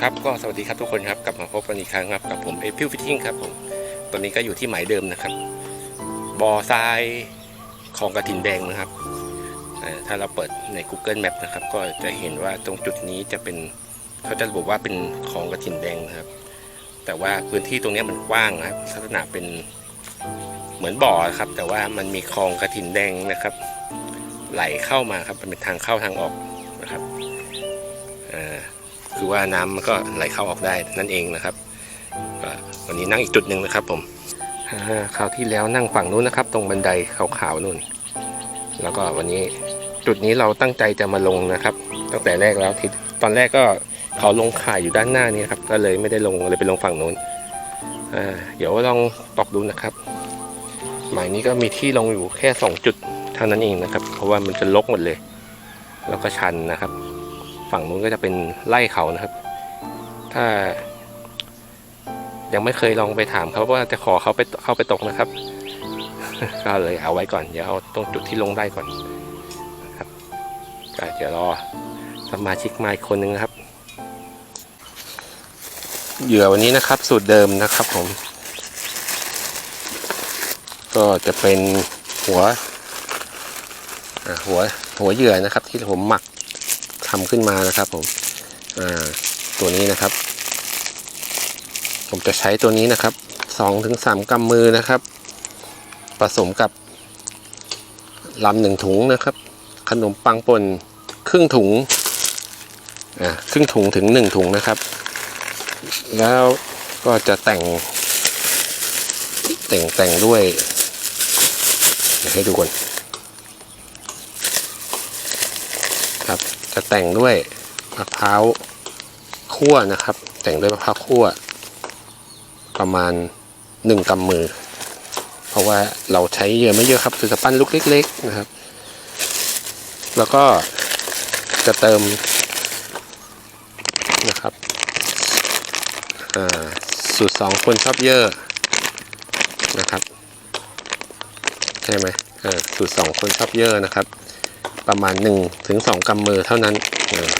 ครับก็สวัสดีครับทุกคนครับกลับมาพบกันอีกครั้งครับกับผมเอพิวฟิตติ้งครับผมตอนนี้ก็อยู่ที่หมายเดิมนะครับบ่อทรายคลองกระถินแดงนะครับถ้าเราเปิดใน Google Map นะครับ ก็จะเห็นว่าตรงจุดนี้จะเป็นเขาจะระบุว่าเป็นคลองกระถินแดงนะครับ แต่ว่าพื้นที่ตรงนี้มันกว้างนะครับลักษณะเป็นเหมือนบ่อครับ แต่ว่ามันมีคลองกระถินแดงนะครับ ไหลเข้ามาครับเป็นทางเข้าทางออกนะครับ คือว่าน้ำมันก็ไหลเข้าออกได้นั่นเองนะครับวันนี้นั่งอีกจุดหนึ่งนะครับ ผมคราวที่แล้วนั่งฝั่งนู้นนะครับ ตรงบันไดขาวๆนู่น แล้วก็วันนี้จุดนี้เราตั้งใจจะมาลงนะครับ ตั้งแต่แรกแล้วที่ตอนแรกก็เขาลงข่ายอยู่ด้านหน้านี้ครับก็เลยไม่ได้ลงเลยไปลงฝั่งนู้นเดี๋ยวลองตอกดูนะครับ หมายนี้ก็มีที่ลงอยู่แค่สองจุดเท่านั้นเองนะครับ เพราะว่ามันจะลกหมดเลย แล้วก็ชันนะครับ ฝั่งนู้นก็จะเป็นไล่เขานะครับ ถ้า ยังไม่เคยลองไปถามเขาว่าจะขอเขาไปเข้าไปตกนะครับ ก็เลยเอาไว้ก่อนเดี๋ยวเอาตรงจุดที่ลงได้ก่อนนะครับก็เดี๋ยวรอสมาชิกมาอีกคนนึงนะครับ เหยื่อวันนี้นะครับ สูตรเดิมนะครับผม ก็จะเป็นหัวหัวหัวเหยื่อนะครับ ที่ผมหมัก ทำขึ้นมานะครับผมตัวนี้นะครับ ผมจะใช้ตัวนี้นะครับสองถึงสามกำมือนะครับ ผสมกับลำหนึ่งถุงนะครับ ขนมปังป่นครึ่งถุงอ่าครึ่งถุงถึงหนึ่งถุงนะครับ แล้วก็จะแต่ง แต่งแต่งด้วยเดี๋ยวให้ดูก่อนครับ จะแต่งด้วยมะพร้าวคั่วนะครับ แต่งด้วยมะพร้าวคั่ว ประมาณหนึ่งกำมือ เพราะว่าเราใช้เยอะไม่เยอะครับ คือกระปั้นลูกเล็ก ๆ นะครับ แล้วก็จะเติมนะครับสูตรสองคนชอบเยอะนะครับใช่ไหมเออสูตรสองคนชอบเยอะนะครับ ประมาณ1ถึง2กำมือเท่านั้นเออ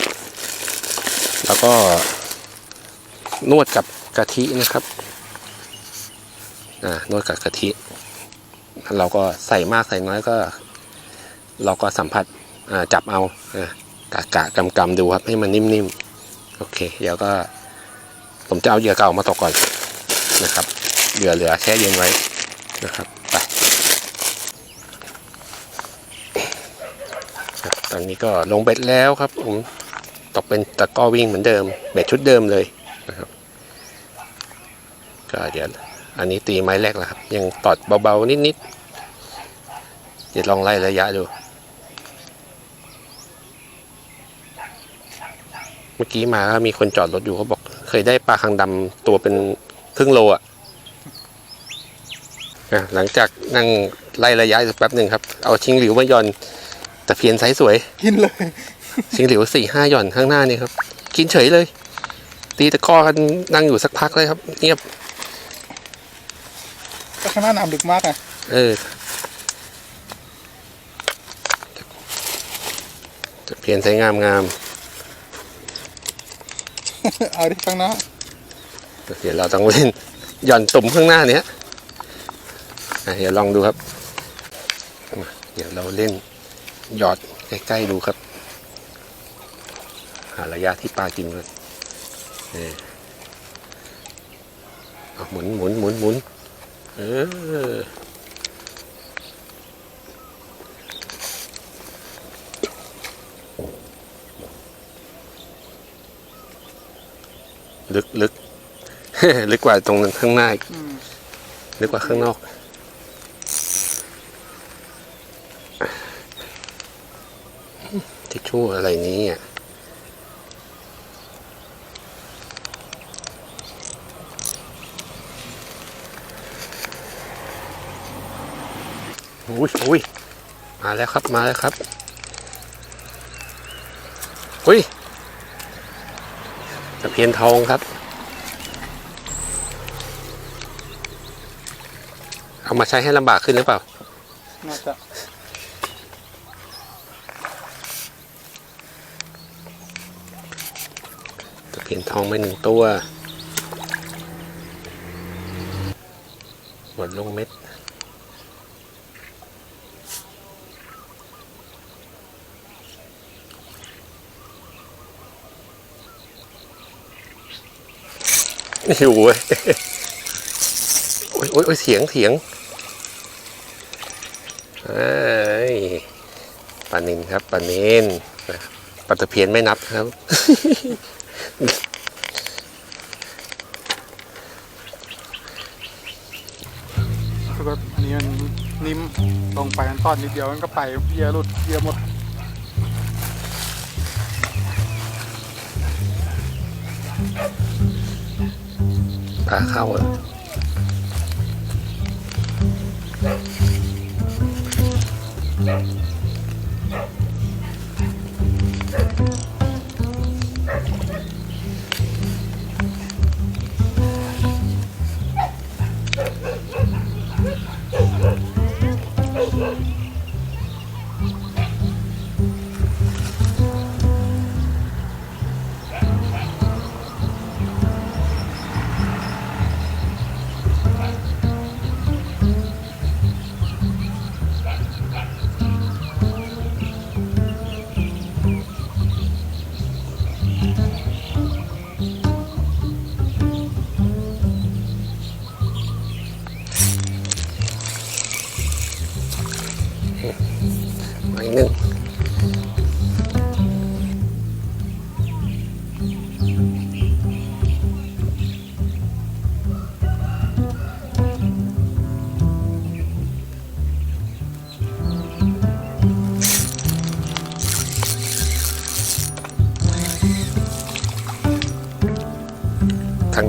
แล้วก็นวดกับกะทินะครับอ่านวดกับกะทิ เราก็ใส่มากใส่น้อยก็ เราก็สัมผัสอ่าจับเอากะกะกำกำดูครับให้มันนิ่มๆโอเค เดี๋ยวก็ผมจะเอาเหยื่อเก่ามาตกก่อนนะครับเหยื่อเหลือแช่เย็นไว้นะครับไป ครับ ตอนนี้ก็ลงเบ็ดแล้วครับผมตกเป็นตะก้อวิ่งเหมือนเดิม เบ็ดชุดเดิมเลยนะครับ ก็เดี๋ยวอันนี้ตีไม้แรกแล้วครับ ยังตอดเบาๆนิดๆเดี๋ยวลองไล่ระยะดูเมื่อกี้มาก็มีคนจอดรถอยู่เขาบอก เคยได้ปลาคางดำตัวเป็นครึ่งโลอะอะหลังจากนั่งไล่ระยะสักแป๊บหนึ่งครับ เอาชิงหลิวมาย่อน ตะเพียนไซส์สวย กินเลยชิงหลิวสี่ห้าหย่อนข้างหน้านี่ครับ กินเฉยเลย ตีตะกร้อกันนั่งอยู่สักพักเลยครับ เงียบ ก็ข้างหน้าน้ำลึกมากอะเออตะเพียนไซส์งามงามเอาดิข้างหน้าๆเดี๋ยวเราต้องเล่นหย่อนตุ่มข้างหน้าเนี้ยอะเดี๋ยวลองดูครับมาเดี๋ยวเราเล่น หยอดใกล้ๆดูครับ หาระยะที่ปลากินก่อนเออเอาหมุนหมุนหมุนหมุนเออลึกลึกลึกกว่าตรงข้างหน้าอีกอืมลึกกว่าข้างนอก ทิชชู่อะไรนี้อะอุ้ยอุ้ยมาแล้วครับ มาแล้วครับ อุ้ยตะเพียนทองครับ เอามาใช้ให้ลำบากขึ้นหรือเปล่า น่าจะ ตะเพียนนทองไปหนึ่งตัว หมดลงเม็ด อยู่เว้ยโอ้ยโอ้ยเสียงเสียงเอ้ปลานินครับปลานินปลาตะเพียนไม่นับครับ แล้วก็อันนี้มันนิ่มลงไปมันตอนนิดเดียวมันก็ไปเยื่อหลุดเยื่อหมดปลาเข้าอะม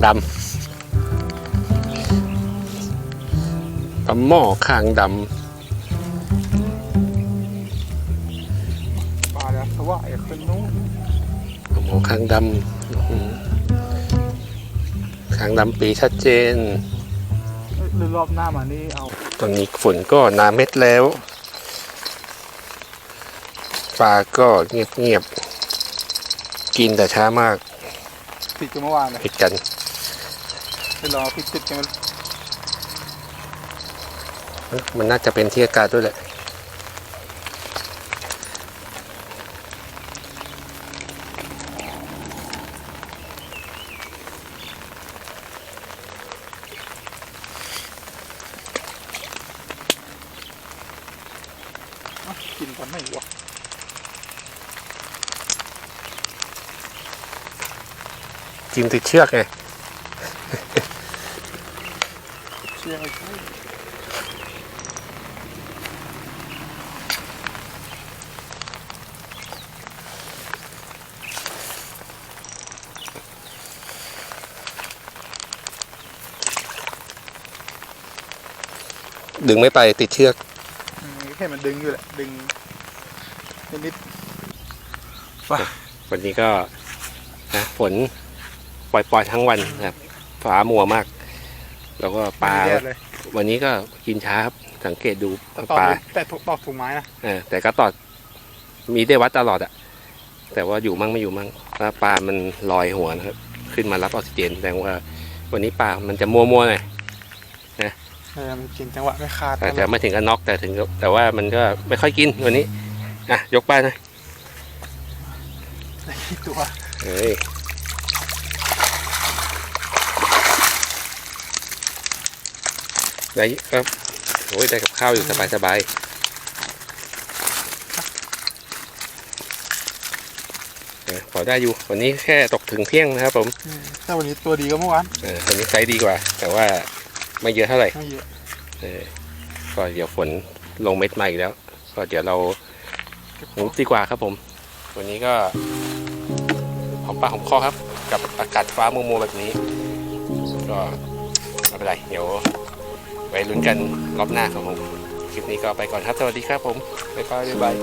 ดำปลาหม้อข้างดำปลาแล้วสว่ายขึ้นนู้นหมูคางดำอื้อหือคางดำปีชัดเจนหรือรอบหน้ามานี่เอาตอนนี้ฝนก็หนาเม็ดแล้วปลาก็เงียบเงียบๆกินแต่ช้ามากติดกันเมื่อวานเลยผิดกัน ไปรอพิดติดกันมันน่าจะเป็นที่อากาศด้วยแหละอะกินกันไม่วะจิ้มติดเชือกไง เชื่อไอ้ใช่ดึงไม่ไปติดเชือกอืมแค่มันดึงอยู่แหละ ดึงนิดวันนี้ก็นะฝนปล่อยๆทั้งวันนะครับฟ้ามัวมาก แล้วก็ๆปลาไม่แย่เลยวันนี้ก็กินช้าครับสังเกตดูแต่ตอปดลาแต่ตอกถุงไม้นะเออแต่ก็ตอดมีได้วัดตลอดอะแต่ว่าอยู่มั่งไม่อยู่มั่งถ้าปลามันลอยหัวนะครับ ขึ้นมารับออกซิเจนแสดงว่า วันนี้ปลามันจะมัวๆหน่อยเออมันกินจังหวะไม่ขาดอาจจะไม่ถึงกับน็อกแต่ถึงกับแต่ว่ามันก็ไม่ค่อยกินวันนี้อะยกปลาหน่อยตัวเฮ้ย ได้ครับโอ้ยได้กับข้าวอยู่สบายๆเออพอได้อยู่วันนี้แค่ตกถึงเที่ยงนะครับ ผมอืมแต่วันนี้ตัวดีก็เมื่อวานเออวันนี้ไซส์ดีกว่า แต่ว่าไม่เยอะเท่าไหร่ไม่เยอะเออก็เดี๋ยวฝนลงเม็ดมาอีกแล้ว ก็เดี๋ยวเราหมูดีกว่าครับผม วันนี้ก็หอมปากหอมคอครับ กับอากาศฟ้ามัวๆแบบนี้ ก็ไม่เป็นไรเดี๋ยว ไว้ลุ้นกันรอบหน้าของผมคลิปนี้ก็ไปก่อนครับ สวัสดีครับผม บ๊ายบายบ๊ายบาย